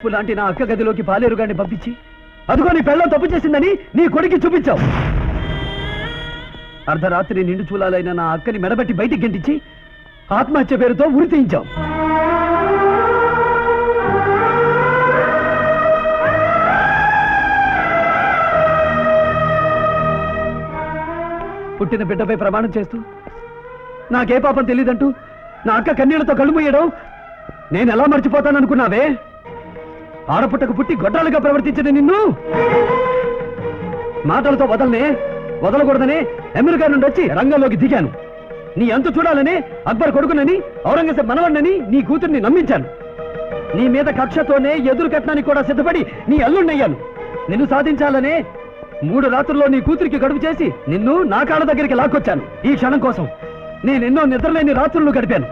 లాంటి నా అక్క గదిలోకి పాలేరు పంపించి అదిగో నీ పెళ్ళం తప్పు చేసిందని నీ కొడుకి చూపించావు. అర్ధరాత్రి నిండు చూలాలైన నా అక్కని మెడబెట్టి బయటికి గెంటించి ఆత్మహత్య పేరుతో ఉరి తీయించావు. పుట్టిన బిడ్డపై ప్రమాణం చేస్తూ నాకే పాపం తెలియదంటూ నా అక్క కన్నీళ్ళతో కళ్ళు మూయడం నేను ఎలా మర్చిపోతాననుకున్నావే? ఆడపుట్టకు పుట్టి గొడ్డాలుగా ప్రవర్తించిన నిన్ను? మాటలతో వదలనే వదలకూడదని అమెరికా గారి నుండి వచ్చి రంగంలోకి దిగాను. నీ ఎంత చూడాలని అక్బర్ కొడుకునని ఔరంగజేబ్ మనవణ్ణని నీ కూతుర్ని నమ్మించాను. నీ మీద కక్షతోనే ఎదురు కట్నానికి కూడా సిద్ధపడి నీ అల్లుణ్ణయ్యాను. నిన్ను సాధించాలనే మూడు రాత్రుల్లో నీ కూతురికి గడుపు చేసి నిన్ను నా కాళ్ళ దగ్గరికి లాక్కొచ్చాను. ఈ క్షణం కోసం నేనెన్నో నిద్రలేని రాత్రులు గడిపాను.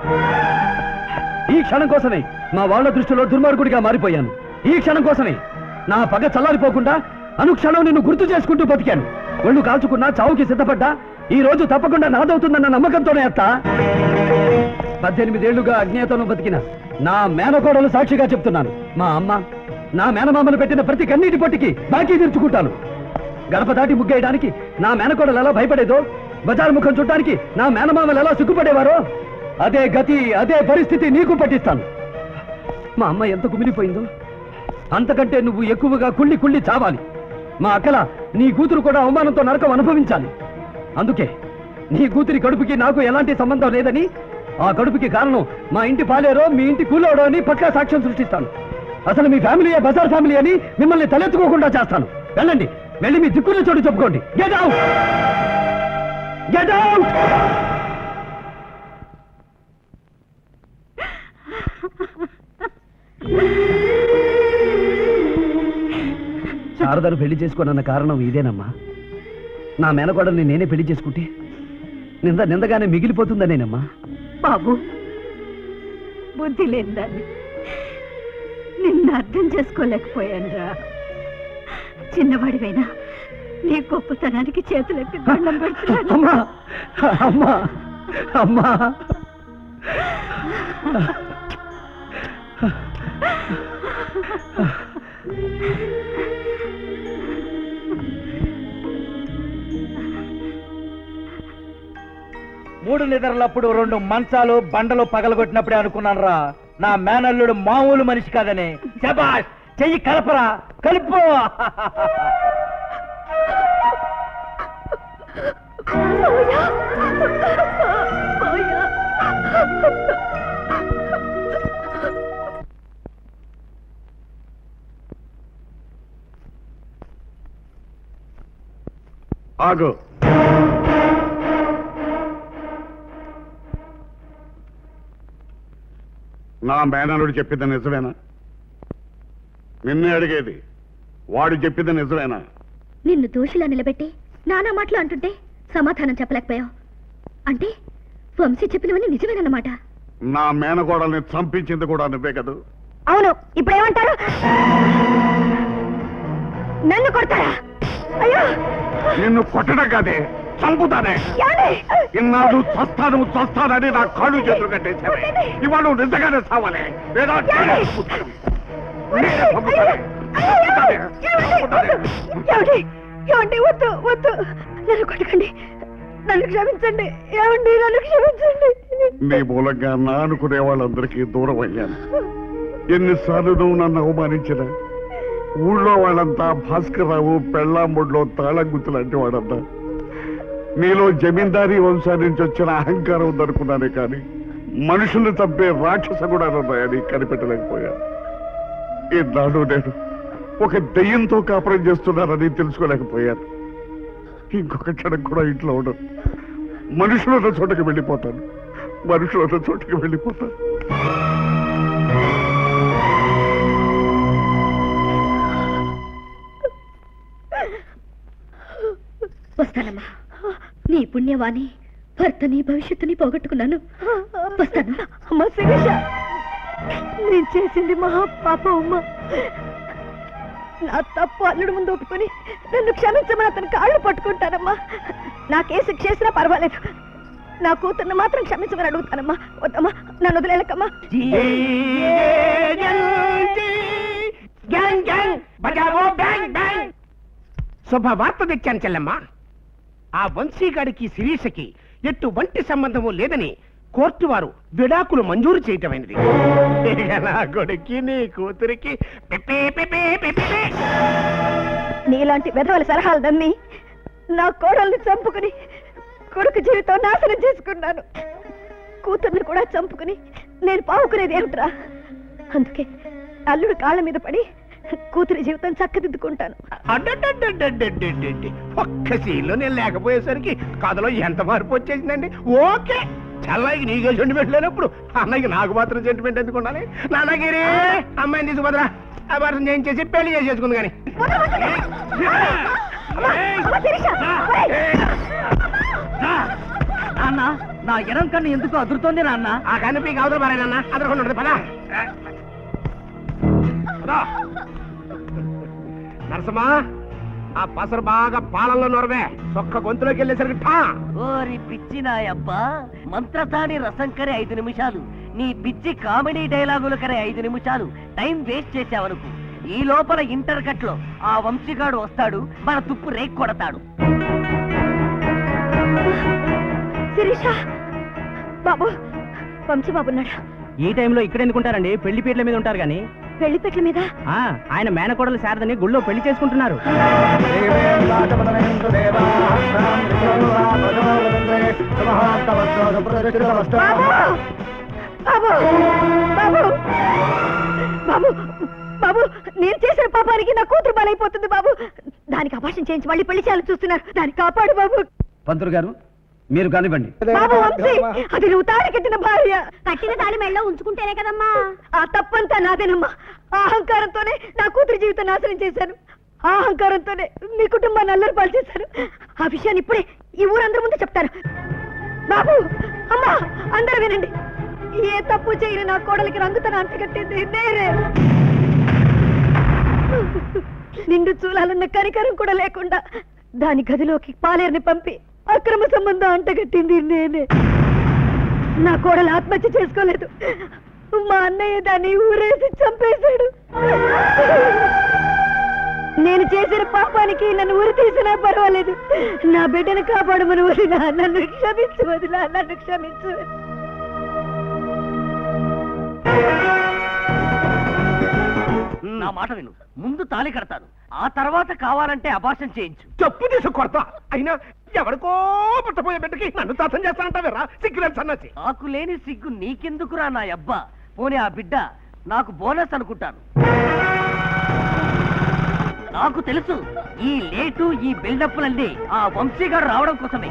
ఈ క్షణం కోసమే మా వాళ్ళ దృష్టిలో దుర్మార్గుడిగా మారిపోయాను. ఈ క్షణం కోసమే. నా పగ చల్లారిపోకుండా అనుక్షణం నిన్ను గుర్తు చేసుకుంటూ బతికాను. ఒళ్ళు కాల్చుకున్నా చావుకి సిద్ధపడ్డా ఈ రోజు తప్పకుండా నాదవుతుందన్న నమ్మకంతోనే అత్త. పద్దెనిమిదేళ్ళుగా అజ్ఞాతంలో బతికిన నా మేనకోడలు సాక్షిగా చెప్తున్నాను. మా అమ్మ నా మేనమామలు పెట్టిన ప్రతి కన్నీటి పొట్టికి బాకీ తీర్చుకుంటాను. గడప దాటి ముగ్గేయడానికి నా మేనకోడలు ఎలా భయపడేదో బజారు ముఖం చుట్టానికి నా మేనమామలు ఎలా సిగ్గుపడేవారో అదే గతి అదే పరిస్థితి నీకు పట్టిస్తాను. మా అమ్మ ఎంత కుమిలిపోయిందో అంతకంటే నువ్వు ఎక్కువగా కుళ్ళి కుళ్ళి చావాలి. మా అక్కల నీ కూతురు కూడా అవమానంతో నరకం అనుభవించాలి. అందుకే నీ కూతురి కడుపుకి నాకు ఎలాంటి సంబంధం లేదని ఆ కడుపుకి కారణం మా ఇంటి పాలేరో మీ ఇంటి కూలోడో అని పక్కా సాక్ష్యం సృష్టిస్తాను. అసలు మీ ఫ్యామిలీ బజార్ ఫ్యామిలీ అని మిమ్మల్ని తలెత్తుకోకుండా చేస్తాను. వెళ్ళండి వెళ్ళి మీ దిక్కున్న చోటు చెప్పుకోండి. గెట్ అవుట్ గెట్ అవుట్ శారదను పెళ్ళి చేసుకోనన్న కారణం ఇదేనమ్మా. నా మేనకోడల్ని నేనే పెళ్ళి చేసుకుంటే నింద నిందగానే మిగిలిపోతుందనేనమ్మా. బాబు బుద్ధి లేదని నిన్ను అర్థం చేసుకోలేకపోయానురా చిన్నవాడివైనా నీ గొప్పతనానికి చేతులెత్తి దండం పెడుతున్నాను. అమ్మా అమ్మా అమ్మా. మూడు నిద్రలప్పుడు రెండు మంచాలు బండలు పగలగొట్టినప్పుడే అనుకున్నాను రా నా మేనల్లుడు మామూలు మనిషి కాదని. శబాష్ చెయ్యి కలపరా. కలుపు. ఆగు. నా మేనలుడు చెప్పింది నిజమేనా? నిన్నే అడిగేది వాడు చెప్పింది నిజమేనా? నిన్ను దోషిలా నిలబెట్టి నానా మాటలు అంటుంటే సమాధానం చెప్పలేకపోయావు. అంటే వంశీ చెప్పినవన్నీ నిజమేనన్నమాట. నా మేనగోడల్ని చంపించింది కూడా నువ్వే కదూ? అవును ఇప్పుడు ఏమంటారు నన్ను కొడతారా? అయ్యో! నిన్ను కొట్టడం కాదే? చంపుతానే? ఇన్నాళ్ళు చస్తాను చస్తానని నా కాళ్ళు చేతులు కట్టేశావే. ఇవాళ నువ్వు నిజంగానే సావాలి. లేదా. ఏమండి? వద్దు వద్దు. నన్ను కొట్టకండి. నన్ను క్షమించండి. ఏమండి? నన్ను క్షమించండి. నీ మూలంగా నా అనుకునే వాళ్ళందరికీ దూరం అయ్యాను. ఎన్నిసార్లు నువ్వు నన్ను అవమానించిన? ఊళ్ళో వాళ్ళంతా భాస్కర్రావు పెళ్ళాంబుడిలో తాళం గుర్తులాంటి వాడంతా నీలో జమీందారీ వంశాన్ని నుంచి వచ్చిన అహంకారం ఉందనుకున్నానే కానీ మనుషుల్ని చంపే రాక్షస కూడా ఉన్నాయని కనిపెట్టలేకపోయాను. ఈనాడు నేను ఒక దెయ్యంతో కాపురం చేస్తున్నానని తెలుసుకోలేకపోయాను. ఇంకొక క్షణం కూడా ఇంట్లో ఉండదు మనుషులున్న చోటకి వెళ్ళిపోతాను. మనుషులున్న చోటకి వెళ్ళిపోతాను. వస్తానమ్మా. నీ పుణ్యవాణి భర్తని భవిష్యత్తుని పోగొట్టుకున్నాను. వస్తాను. అమ్మ శిరీష! నేను చేసింది మహా పాపం అమ్మ. నా తప్పు అల్లుడు ముందు ఒప్పుకొని నన్ను క్షమించమని అతని కాళ్ళు పట్టుకుంటానమ్మా. నాకే శిక్ష చేసినా పర్వాలేదు. నా కూతుర్ని మాత్రం క్షమించమని అడుగుతానమ్మా. వద్దమ్మా నన్ను వదిలేలకమ్మా బ్యాంగ్! శుభవార్త తెచ్చాను చెల్లెమ్మ. ఆ వంశీగాడికి శిరీషకి ఎటువంటి సంబంధము లేదని కోర్టు వారు విడాకులు మంజూరు చేయటమైనది. నా కొడుక్కి నీ కూతురికి. నీలాంటి వెధవల సలహాలు నమ్మి నా కోడల్ని చంపుకుని కొడుకు జీవితం నాశనం చేసుకున్నాను. కూతుర్ని కూడా చంపుకుని నేను పావుకునేది ఏమిట్రా? అందుకే అల్లుడు కాళ్ళ మీద పడి కూతురి జీవితం చక్కదిద్దుకుంటాను అడ్డడ్డడ్డడ్డడ్డడ్డడ్డి. ఒక్క సీన్లో నేను లేకపోయేసరికి కథలో ఎంత మార్పు వచ్చేసిందండి ఓకే చల్లకి నీకే సెంటిమెంట్ లేనప్పుడు అన్నయ్యకి నాకు మాత్రం సెంటిమెంట్ ఎందుకు ఉండాలి నాన్నగిరి అమ్మాయిని తీసుకుపోదరా అభారం చేయించేసి పెళ్ళి చేసేసుకుంది కానీ! నాన్న నా ఎడం కన్ను ఎందుకు అదురుతోంది నాన్న ఆ కనిపి అవతల పారాయనన్న అదరకుండా పదా నరసమ్మా ఆ పసరు బాగా పాలల్లో నొరవే. ఒక్క గొంతులోకి వెళ్ళేసరికి ఠా! ఓరి పిచ్చి నాయబ్బా మంత్రతాని రసం కరే ఐదు నిమిషాలు. నీ పిచ్చి కామెడీ డైలాగులు కరే ఐదు నిమిషాలు. టైం వేస్ట్ చేసావనుకు ఈ లోపల ఇంటర్ కట్లో ఆ వంశీగాడు వస్తాడు మన తుప్పు రేక్ కొడతాడు. శిరీష బాబు వంశీ ఈ టైంలో ఇక్కడ ఎందుకుంటారండి పెళ్ళి పీటల మీద ఉంటారు కానీ. పెళ్ళిపెట్ల మీద? ఆయన మేనకోడలు శారదని గుళ్ళో పెళ్ళి చేసుకుంటున్నారు. బాబు! బాబు! బాబు! బాబు! బాబు నేను చేసిన పాపానికి నా కూతురు బలైపోతుంది బాబు! దానికి అభాషణ చేయించి మళ్ళీ పెళ్ళి చేయాలని చూస్తున్నారు. దాన్ని కాపాడు బాబు! పంతులు గారు మీరు కానివ్వండి. బాబు వంశీ అది నువ్వు తాళి కట్టిన భార్య. కట్టిన తాళి మెళ్ళలో ఉంచుకుంటేనే కదమ్మా. ఆ తప్పంతా నాదేనమ్మా. ఆ అహంకారంతోనే నా కూతురు జీవితం నాశనం చేశాను. ఆ అహంకారంతోనే మీ కుటుంబాన్ని అల్లరి పాలు చేశాను. ఆ విషయాన్ని ఇప్పుడే ఈ ఊరందరి ముందు చెప్తాను. బాబు అమ్మా అందరూ వినండి. ఏ తప్పు చేయని నా కోడలికి రంగుతన అంటగట్టింది నేరే నిండు చూలాలన్న కనికరం కూడా లేకుండా దాని గదిలోకి పాలేరుని పంపి అక్రమ సంబంధం అంటగట్టింది నేనే. నా కోడలు ఆత్మహత్య చేసుకోలేదు. మా అన్నయ్య దాన్ని ఊరేసి చంపేశాడు. నేను చేసిన పాపానికి నన్ను ఊరి తీసినా పర్వాలేదు. నా బిడ్డను కాపాడమని వదిలా నన్ను క్షమించు వదిలా నన్ను క్షమించు. నా మాట విను. ముందు తాళి కడతాను. ఆ తర్వాత కావాలంటే అభాషణ చేయించు. చెప్పు తీసి కొడతా. అయినా ఎవరికో పుట్టపోయే బిడ్డకి నన్ను తాతం చేస్తానంటావేరా? సిగ్గులేదు సన్నసి. నాకు లేని సిగ్గు నీకెందుకురా నా అబ్బా పోనీ ఆ బిడ్డ నాకు బోనస్ అనుకుంటాను. నాకు తెలుసు ఈ లేటు ఈ బిల్డప్లన్నీ ఆ వంశీగాడు రావడం కోసమే.